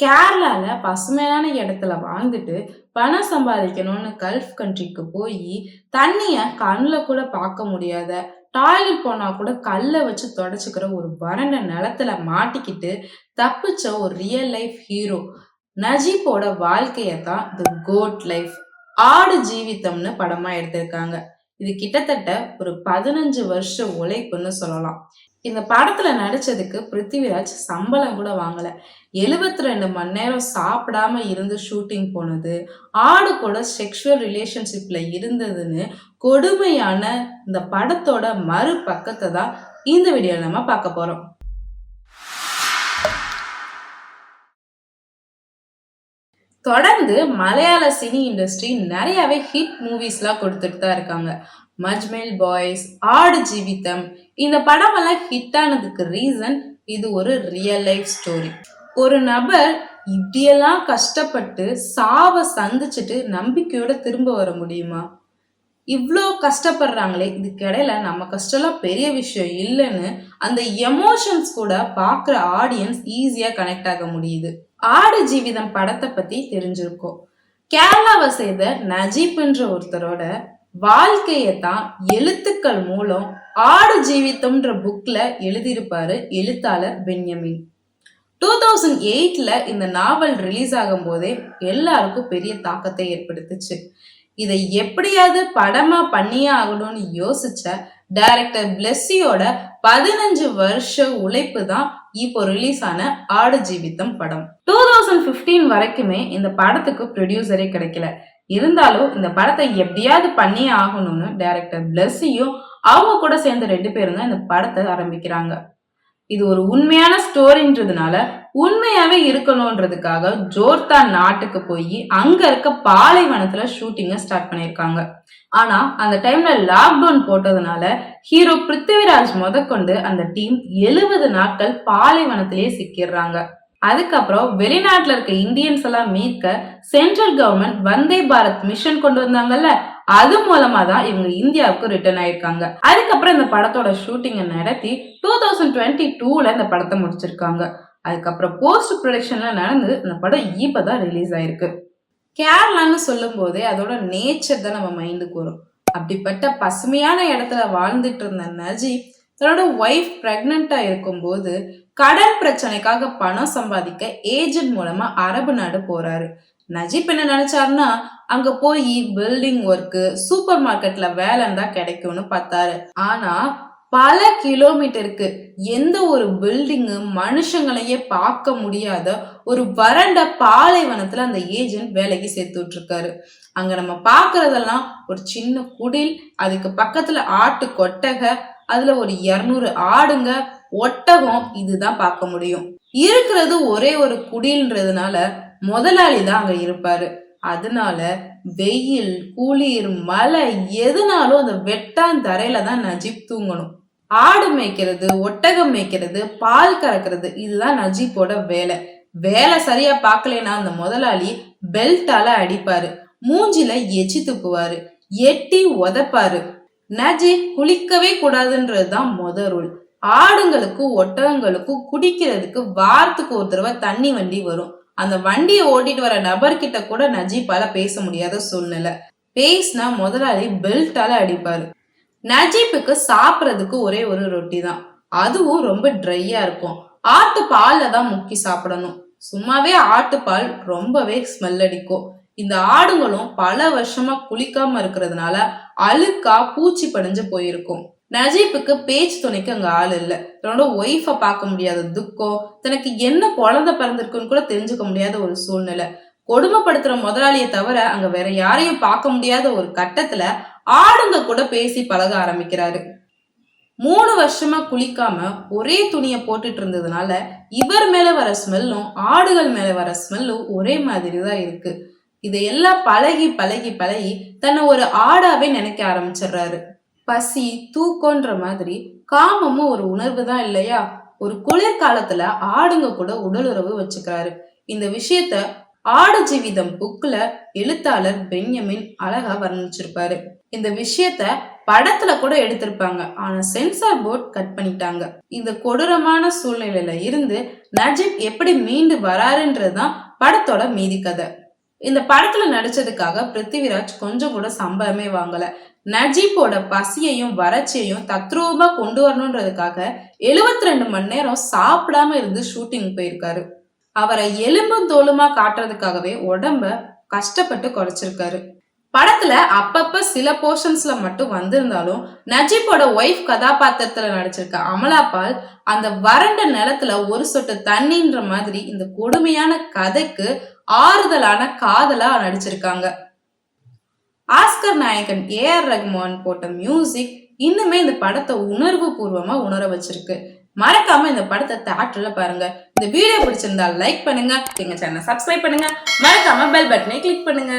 கேரளால பசுமையான இடத்துல வாழ்ந்துட்டு பணம் சம்பாதிக்கணும்னு கல்ஃப் கண்ட்ரிக்கு போய் தண்ணிய கண்ணில் கூட பார்க்க முடியாத டாய்லெட் போனா கூட கல்லை வச்சு தொடச்சிக்கிற ஒரு வறண்ட நிலத்துல மாட்டிக்கிட்டு தப்பிச்ச ஒரு ரியல் லைஃப் ஹீரோ நஜீப்போட வாழ்க்கையை தான் தி கோட் லைஃப் ஆடு ஜீவிதம்னு படமா எடுத்திருக்காங்க. இது கிட்டத்தட்ட ஒரு பதினஞ்சு வருஷ உழைப்புன்னு சொல்லலாம். இந்த படத்துல நடிச்சதுக்கு பிருத்திவிராஜ் சம்பளம் கூட வாங்கல. எழுபத்தி ரெண்டு மணி நேரம் சாப்பிடாம இருந்து ஷூட்டிங் போனது ஆடு கூட செக்ஷுவல் ரிலேஷன்ஷிப்ல இருந்ததுன்னு கொடுமையான இந்த படத்தோட மறு பக்கத்தை தான் இந்த வீடியோ நம்ம பார்க்க போறோம். தொடர்ந்து மலையாள சினி இண்டஸ்ட்ரி நிறையவே ஹிட் மூவிஸ்லாம் கொடுத்துட்டு தான் இருக்காங்க. மஜ்மெல் பாய்ஸ் ஆடு ஜீவிதம் இந்த படமெல்லாம் ஹிட் ஆனதுக்கு ரீசன் இது ஒரு ரியல் லைஃப் ஸ்டோரி ஒரு நபர் இப்படியெல்லாம் கஷ்டப்பட்டு சாவை சந்திச்சுட்டு நம்பிக்கையோட திரும்ப வர முடியுமா? இவ்வளோ கஷ்டப்படுறாங்களே இதுக்கு இடையில நம்ம கஷ்டம்லாம் பெரிய விஷயம் இல்லைன்னு அந்த எமோஷன்ஸ் கூட பார்க்குற ஆடியன்ஸ் ஈஸியாக கனெக்ட் ஆக முடியுது. ஆடு ஜீவிதம் படத்தை பற்றி தெரிஞ்சிருக்கோம். கேரளாவை செய்த நஜீப்ன்ற ஒருத்தரோட வாழ்க்கையை தான் எழுத்துக்கள் மூலம் ஆடு ஜீவிதம்ன்ற புக்ல எழுதியிருப்பாரு எழுத்தாளர் பென்யமின். டூ தௌசண்ட் எயிட்ல இந்த நாவல் ரிலீஸ் ஆகும் போதே எல்லாருக்கும் பெரிய தாக்கத்தை ஏற்படுத்துச்சு. இதை எப்படியாவது படமா பண்ணியே ஆகணும்னு யோசிச்ச டைரக்டர் பிளெஸ்ஸியோட பதினஞ்சு வருஷ உழைப்பு தான் இப்போ ரிலீஸ் ஆன ஆடு ஜீவித்தம் படம். டூ தௌசண்ட் பிப்டீன் வரைக்குமே இந்த படத்துக்கு ப்ரொடியூசரே கிடைக்கல. இருந்தாலும் இந்த படத்தை எப்படியாவது பண்ணியே ஆகணும்னு டைரக்டர் பிளெஸ்ஸியும் அவங்க கூட சேர்ந்த ரெண்டு பேரும் தான் இந்த படத்தை ஆரம்பிக்கிறாங்க. இது ஒரு உண்மையான ஸ்டோரின்றதுனால உண்மையாவே இருக்கணும்ன்றதுக்காக ஜோர்தா நாட்டுக்கு போய் அங்க இருக்க பாலைவனத்துல ஷூட்டிங்க ஸ்டார்ட் பண்ணியிருக்காங்க. ஆனா அந்த டைம்ல லாக்டவுன் போட்டதுனால ஹீரோ பிருத்திவிராஜ் முதற்கொண்டு அந்த டீம் எழுபது நாட்கள் பாலைவனத்திலேயே சிக்கிடுறாங்க. அதுக்கப்புறம் வெளிநாட்டுல இருக்க இந்தியன்ஸ் எல்லாம் மீட்க central government Vande Bharat mission கொண்டு வந்தாங்கல்ல அது மூலமா தான் இவங்க இந்தியாவுக்கு ரிட்டர்ன் ஆயிருக்காங்க. அதுக்கப்புறம் இந்த படத்தோட ஷூட்டிங்கை நடத்தி டூ தௌசண்ட் டுவெண்ட்டி டூல இந்த படத்தை முடிச்சிருக்காங்க. அதுக்கப்புறம் போஸ்ட் ப்ரொடக்ஷன்ல நடந்து இந்த படம் இப்பதான் ரிலீஸ் ஆயிருக்கு. கேரளான்னு சொல்லும் போதே அதோட நேச்சர் தான் நம்ம மைண்டுக்கு வரும். அப்படிப்பட்ட பசுமையான இடத்துல வாழ்ந்துட்டு இருந்த நஜீப் தன்னோட ஒய்ஃப் பிரெக்னண்டா இருக்கும்போது கடன் பிரச்சனைக்காக பணம் சம்பாதிக்க ஏஜென்ட் மூலமா அரபு நாடு போறாரு. நஜீப் என்ன நினைச்சாருன்னா அங்க போய் பில்டிங் ஒர்க்கு சூப்பர் மார்க்கெட்ல வேலைன்னு தான் கிடைக்கும்னு பார்த்தாரு. ஆனா பல கிலோமீட்டருக்கு எந்த ஒரு பில்டிங்கு மனுஷங்களையே பார்க்க முடியாத ஒரு வறண்ட பாலைவனத்துல அந்த ஏஜென்ட் வேலைக்கு சேர்த்து விட்டுருக்காரு அங்க நம்ம பாக்குறதெல்லாம் ஒரு சின்ன குடில் அதுக்கு பக்கத்துல ஆட்டு கொட்டகை அதுல ஒரு இருநூறு ஆடுங்க ஒட்டகம் இதுதான் பார்க்க முடியும். இருக்கிறது ஒரே ஒரு குடில்ன்றதுனால முதலாளி தான் அங்க இருப்பாரு. அதனால வெயில் குளிர் மழை எதுனாலும் அந்த வெட்டான் தரையில தான் நஜீப் தூங்கணும். ஆடு மேய்க்கிறது ஒட்டகம் மேய்க்கிறது பால் கறக்கிறது இதுதான் நஜீப்போட வேலை. வேலை சரியா பார்க்கலனா அந்த முதலாளி பெல்ட்டால அடிப்பாரு. மூஞ்சில எச்சி துப்புவாரு. எட்டி உதப்பாரு. நஜீப் குளிக்கவே கூடாதுன்றது தான் முத ரூல் ஆடுங்களுக்கும் ஒட்டகங்களுக்கும் குடிக்கிறதுக்கு வாரத்துக்கு ஒரு தடவை தண்ணி வண்டி வரும். அந்த வண்டியை ஓட்டிட்டு வர நபர்கிட்ட கூட நஜீப்பால பேச முடியாத சூழ்நிலை. பேசினா முதலாளி பெல்ட்டால அடிப்பாரு. நஜீப்புக்கு சாப்பிட்றதுக்கு ஒரே ஒரு ரொட்டி தான். அதுவும் ரொம்ப ட்ரையா இருக்கும். ஆட்டு பால்ல தான் முக்கி சாப்பிடணும். சும்மாவே ஆட்டுப்பால் ரொம்பவே ஸ்மெல் அடிக்கும். இந்த ஆடுங்களும் பல வருஷமா குளிக்காம இருக்கிறதுனால அழுக்கா பூச்சி படிஞ்சு போயிருக்கும். நஜீப்புக்கு பேச்சு துணைக்கு அங்க ஆள் இல்லை. தன்னோட ஒய்ஃபை பார்க்க முடியாத துக்கம் தனக்கு என்ன குழந்தை பிறந்திருக்குன்னு கூட தெரிஞ்சுக்க முடியாத ஒரு சூழ்நிலை. கொடுமைப்படுத்துற முதலாளியை தவிர அங்க வேற யாரையும் பார்க்க முடியாத ஒரு கட்டத்துல ஆடுங்க கூட பேசி பழக ஆரம்பிக்கிறாரு. மூணு வருஷமா குளிக்காம ஒரே துணியை போட்டுட்டு இருந்ததுனால இவர் மேல வர ஸ்மெல்லும் ஆடுகள் மேல வர ஸ்மெல்லும் ஒரே மாதிரி தான் இருக்கு. இதையெல்லாம் பழகி பழகி பழகி தன்னை ஒரு ஆடாவே நினைக்க ஆரம்பிச்சிடுறாரு. பசி தூக்கன்ற மாதிரி காமமும் ஒரு உணர்வு தான் இல்லையா? ஒரு குளிர்காலத்துல ஆடுங்க கூட உடல் உறவு வச்சுக்கிறாரு. இந்த விஷயத்த ஆடு ஜீவிதம் புக்ல எழுத்தாளர் பென்யமின் அழகா வர்ணிச்சிருப்பாரு. இந்த விஷயத்த படத்துல கூட எடுத்திருப்பாங்க. ஆனா சென்சார் போர்ட் கட் பண்ணிட்டாங்க. இந்த கொடூரமான சூழ்நிலையில இருந்து நஜிப் எப்படி மீண்டு வராருன்றதுதான் படத்தோட மீதி கதை. இந்த படத்துல நடிச்சதுக்காக பிருத்திவிராஜ் கொஞ்சம் கூட சம்பளமே வாங்கல. நஜீப்போட பசியையும் வறட்சியையும் தத்ரூபா கொண்டு வரணுன்றதுக்காக 72 ரெண்டு மணி நேரம் சாப்பிடாம இருந்து ஷூட்டிங் போயிருக்காரு. அவரை எலும்பும் தோலுமா காட்டுறதுக்காகவே உடம்ப கஷ்டப்பட்டு குறைச்சிருக்காரு. படத்துல அப்பப்ப சில போர்ஷன்ஸ்ல மட்டும் வந்திருந்தாலும் நஜீப்போட ஒய்ஃப் கதாபாத்திரத்துல நடிச்சிருக்க அமலாபால் அந்த வறண்ட நிலத்துல ஒரு சொட்டு தண்ணின்ற மாதிரி இந்த கொடுமையான கதைக்கு ஆறுதலான காதலா நடிச்சிருக்காங்க. ஆஸ்கர் நாயகன் ஏ ஆர் ரஹ்மான் போட்ட மியூசிக் இன்னுமே இந்த படத்தை உணர்வு பூர்வமா உணர வச்சிருக்கு. மறக்காம இந்த படத்தை தேட்டர்ல பாருங்க. இந்த வீடியோ பிடிச்சிருந்தா லைக் பண்ணுங்க. எங்க சேனல் சப்ஸ்கிரைப் பண்ணுங்க. மறக்காம பெல் பட்டனை கிளிக் பண்ணுங்க.